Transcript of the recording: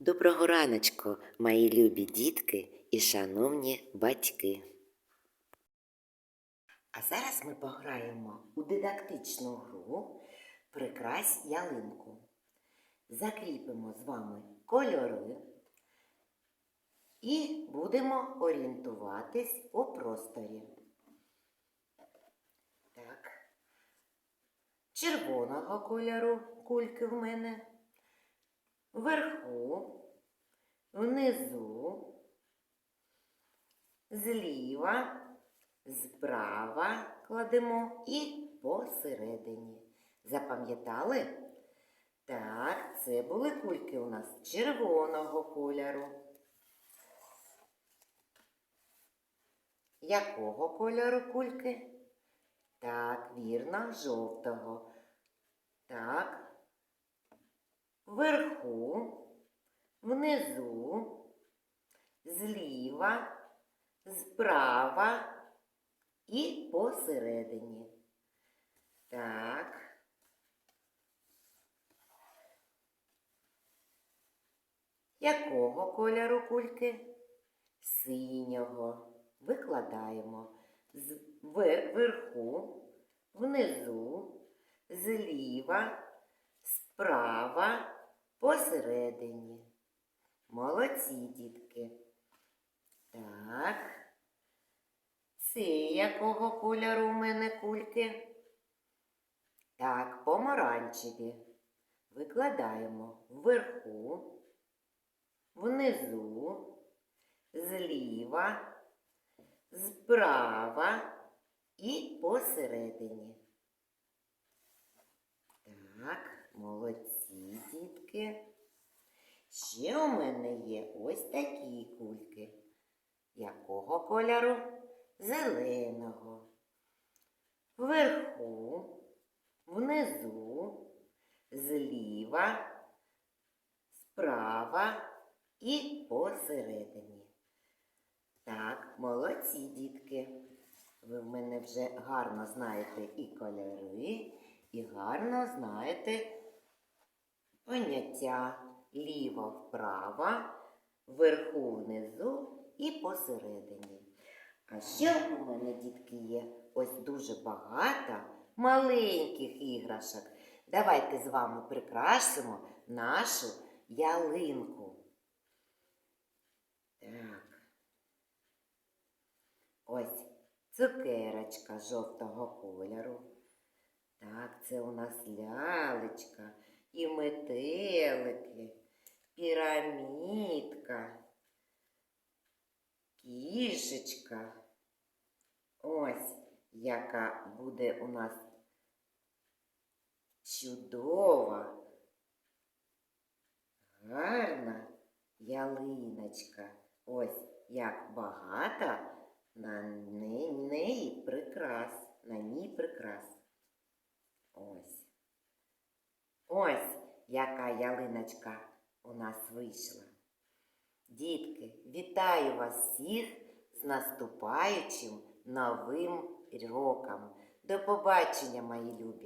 Доброго раночку, мої любі дітки і шановні батьки. А зараз ми пограємо у дидактичну гру Прикрась ялинку. Закріпимо з вами кольори і будемо орієнтуватись у просторі. Так. Червоного кольору кульки в мене. Вверху, внизу, зліва, справа кладемо і посередині. Запам'ятали? Так, це були кульки у нас червоного кольору. Якого кольору кульки? Так, вірно, жовтого. Так, вверху, внизу, зліва, справа і посередині. Так. Якого кольору кульки? Синього. Викладаємо вверху, внизу, зліва, справа, посередині. Молодці, дітки. Так. Це якого кольору у мене кульки? Так, помаранчеві. Викладаємо вверху, внизу, зліва, справа і посередині. Так, молодці, дітки. Ще у мене є ось такі кульки. Якого кольору? Зеленого. Вверху, внизу, зліва, справа і посередині. Так, молодці, дітки. Ви в мене вже гарно знаєте і кольори, і гарно знаєте поняття ліво-вправо, вверху внизу і посередині. А ще у мене, дітки, є ось дуже багато маленьких іграшок. Давайте з вами прикрасимо нашу ялинку. Так. Ось цукерочка жовтого кольору. Так, це у нас лялечка і метелики, пірамідка, кішечка. Ось яка буде у нас чудова, гарна ялиночка. Ось як багато на не- неї прикрас, на ній прикрас. Ось. Ось яка ялиночка у нас вийшла. Дітки, вітаю вас всіх з наступаючим новим роком. До побачення, мої любі!